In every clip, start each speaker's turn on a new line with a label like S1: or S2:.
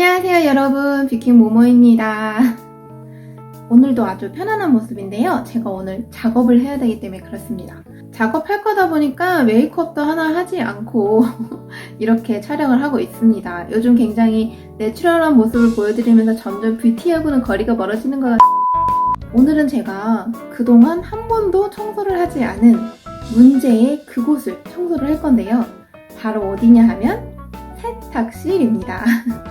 S1: 안녕하세요 여러분. 비킹 모모입니다. 오늘도 아주 편안한 모습인데요. 제가 오늘 작업을 해야 되기 때문에 그렇습니다. 작업할 거다 보니까 메이크업도 하나 하지 않고 이렇게 촬영을 하고 있습니다. 요즘 굉장히 내추럴한 모습을 보여드리면서 점점 뷰티하고는 거리가 멀어지는 것 같아요 오늘은 제가 그동안 한 번도 청소를 하지 않은 문제의 그곳을 청소를 할 건데요. 바로 어디냐 하면 세탁실입니다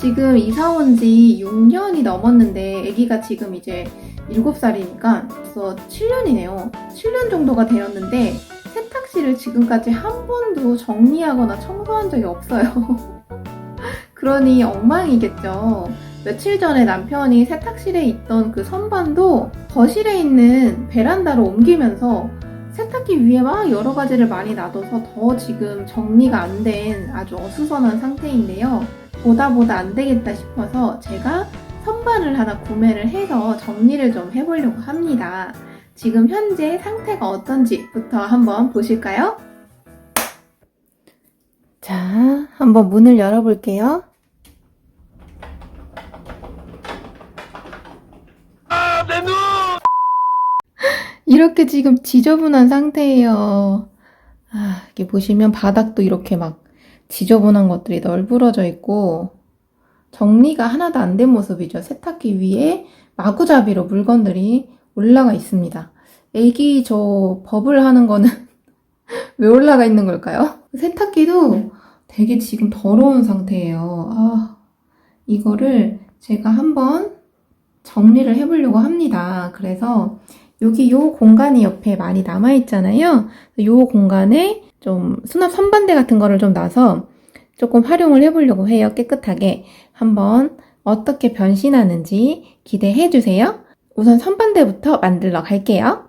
S1: 지금 이사 온 지 6년이 넘었는데 아기가 지금 이제 7살이니까 벌써 7년이네요. 7년 정도가 되었는데 세탁실을 지금까지 한 번도 정리하거나 청소한 적이 없어요. 그러니 엉망이겠죠. 며칠 전에 남편이 세탁실에 있던 그 선반도 거실에 있는 베란다로 옮기면서 세탁기 위에 막 여러 가지를 많이 놔둬서 더 지금 정리가 안 된 아주 어수선한 상태인데요. 보다 보다 안 되겠다 싶어서 제가 선반을 하나 구매를 해서 정리를 좀 해보려고 합니다. 지금 현재 상태가 어떤지부터 한번 보실까요? 자, 한번 문을 열어볼게요. 이렇게 지금 지저분한 상태예요. 아, 이게 보시면 바닥도 이렇게 막 지저분한 것들이 널브러져 있고 정리가 하나도 안 된 모습이죠. 세탁기 위에 마구잡이로 물건들이 올라가 있습니다. 애기 저 버블 하는 거는 왜 올라가 있는 걸까요? 세탁기도 되게 지금 더러운 상태예요. 아, 이거를 제가 한번 정리를 해보려고 합니다. 그래서 여기 요 공간이 옆에 많이 남아 있잖아요. 요 공간에 좀 수납 선반대 같은 거를 좀 놔서 조금 활용을 해보려고 해요. 깨끗하게. 한번 어떻게 변신하는지 기대해 주세요. 우선 선반대부터 만들러 갈게요.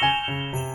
S1: Música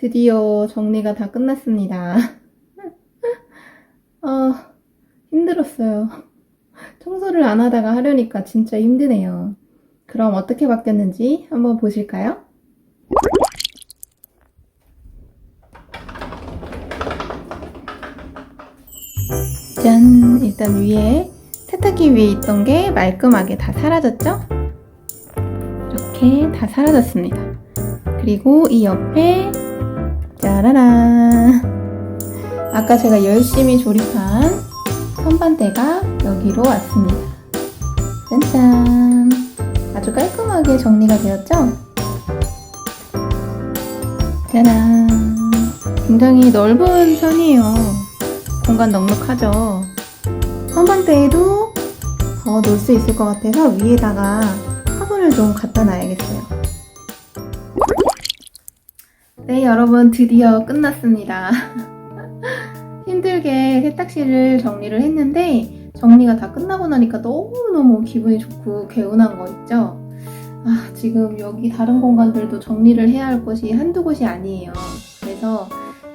S1: 드디어 정리가 다 끝났습니다. 아, 힘들었어요. 청소를 안 하다가 하려니까 진짜 힘드네요. 그럼 어떻게 바뀌었는지 한번 보실까요? 짠! 일단 위에 세탁기 위에 있던 게 말끔하게 다 사라졌죠? 이렇게 다 사라졌습니다. 그리고 이 옆에 짜라란 아까 제가 열심히 조립한 선반대가 여기로 왔습니다. 짠짠 아주 깔끔하게 정리가 되었죠? 짜란 굉장히 넓은 편이에요. 공간 넉넉하죠? 선반대에도 더 놓을 수 있을 것 같아서 위에다가 화분을 좀 갖다 놔야겠어요. 네, 여러분 드디어 끝났습니다. 힘들게 세탁실을 정리를 했는데 정리가 다 끝나고 나니까 너무너무 기분이 좋고 개운한 거 있죠? 아, 지금 여기 다른 공간들도 정리를 해야 할 곳이 한두 곳이 아니에요. 그래서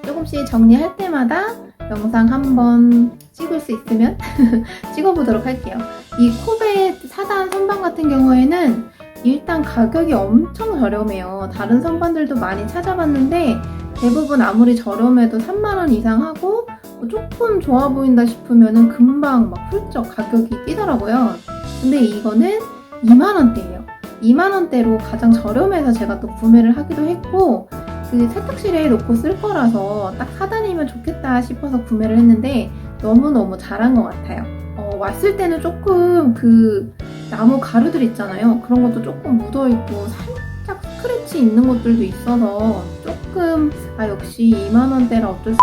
S1: 조금씩 정리할 때마다 영상 한번 찍을 수 있으면 찍어보도록 할게요. 이 코베 4단 선반 같은 경우에는 일단 가격이 엄청 저렴해요. 다른 선반들도 많이 찾아봤는데 대부분 아무리 저렴해도 3만원 이상 하고 뭐 조금 좋아 보인다 싶으면은 금방 막 훌쩍 가격이 뛰더라고요. 근데 이거는 2만원대예요. 2만원대로 가장 저렴해서 제가 또 구매를 하기도 했고 그 세탁실에 놓고 쓸 거라서 딱 4단이면 좋겠다 싶어서 구매를 했는데 너무너무 잘한 것 같아요. 어, 왔을 때는 조금 그 나무 가루들 있잖아요. 그런 것도 조금 묻어있고 살짝 스크래치 있는 것들도 있어서 조금 아 역시 2만원대라 어쩔 수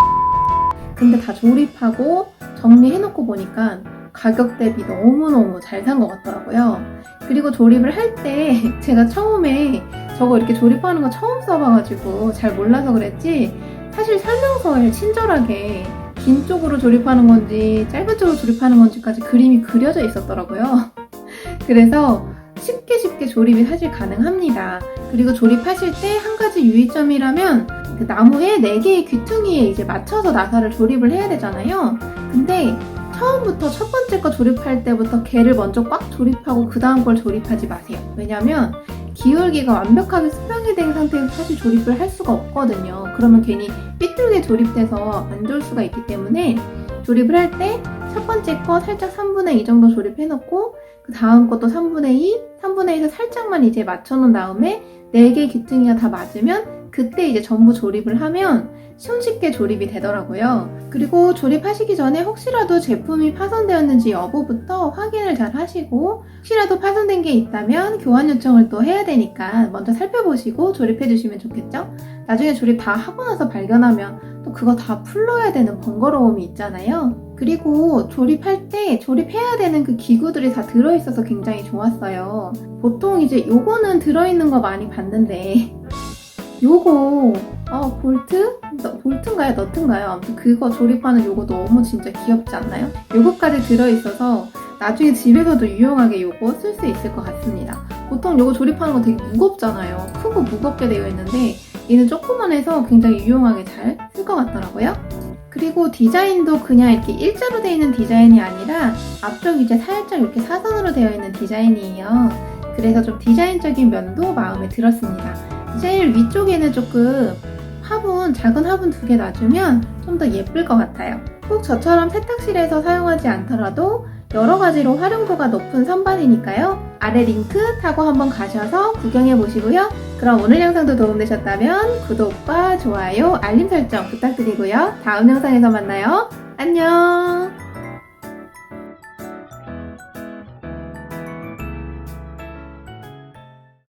S1: 근데 다 조립하고 정리해놓고 보니까 가격 대비 너무너무 잘 산 것 같더라고요. 그리고 조립을 할 때 제가 처음에 저거 이렇게 조립하는 거 처음 써봐가지고 잘 몰라서 그랬지 사실 설명서에 친절하게 긴 쪽으로 조립하는 건지 짧은 쪽으로 조립하는 건지까지 그림이 그려져 있었더라고요. 그래서 쉽게 쉽게 조립이 사실 가능합니다. 그리고 조립하실 때 한 가지 유의점이라면 그 나무에 4개의 귀퉁이에 이제 맞춰서 나사를 조립을 해야 되잖아요. 근데 처음부터 첫 번째 거 조립할 때부터 개를 먼저 꽉 조립하고 그 다음 걸 조립하지 마세요. 왜냐면 기울기가 완벽하게 수평이 된 상태에서 사실 조립을 할 수가 없거든요. 그러면 괜히 삐뚤게 조립돼서 안 좋을 수가 있기 때문에 조립을 할 때 첫 번째 거 살짝 3분의 2 정도 조립해놓고 그 다음 것도 3분의 2, 3분의 2에서 살짝만 이제 맞춰놓은 다음에 4개 귀퉁이가 다 맞으면 그때 이제 전부 조립을 하면 손쉽게 조립이 되더라고요. 그리고 조립하시기 전에 혹시라도 제품이 파손되었는지 여부부터 확인을 잘 하시고 혹시라도 파손된 게 있다면 교환 요청을 또 해야 되니까 먼저 살펴보시고 조립해 주시면 좋겠죠? 나중에 조립 다 하고 나서 발견하면 또 그거 다 풀러야 되는 번거로움이 있잖아요. 그리고 조립할 때 조립해야 되는 그 기구들이 다 들어있어서 굉장히 좋았어요. 보통 이제 요거는 들어있는 거 많이 봤는데 요거 어 볼트? 너- 볼트인가요? 너트인가요? 아무튼 그거 조립하는 요거 너무 진짜 귀엽지 않나요? 요거까지 들어있어서 나중에 집에서도 유용하게 요거 쓸 수 있을 것 같습니다. 보통 요거 조립하는 거 되게 무겁잖아요. 크고 무겁게 되어 있는데 얘는 조그만해서 굉장히 유용하게 잘 쓸 것 같더라고요. 그리고 디자인도 그냥 이렇게 일자로 되어 있는 디자인이 아니라 앞쪽 이제 살짝 이렇게 사선으로 되어 있는 디자인이에요. 그래서 좀 디자인적인 면도 마음에 들었습니다. 제일 위쪽에는 조금 화분, 작은 화분 두 개 놔주면 좀 더 예쁠 것 같아요. 꼭 저처럼 세탁실에서 사용하지 않더라도 여러 가지로 활용도가 높은 선반이니까요. 아래 링크 타고 한번 가셔서 구경해 보시고요. 그럼 오늘 영상도 도움되셨다면 구독과 좋아요, 알림 설정 부탁드리고요. 다음 영상에서 만나요. 안녕!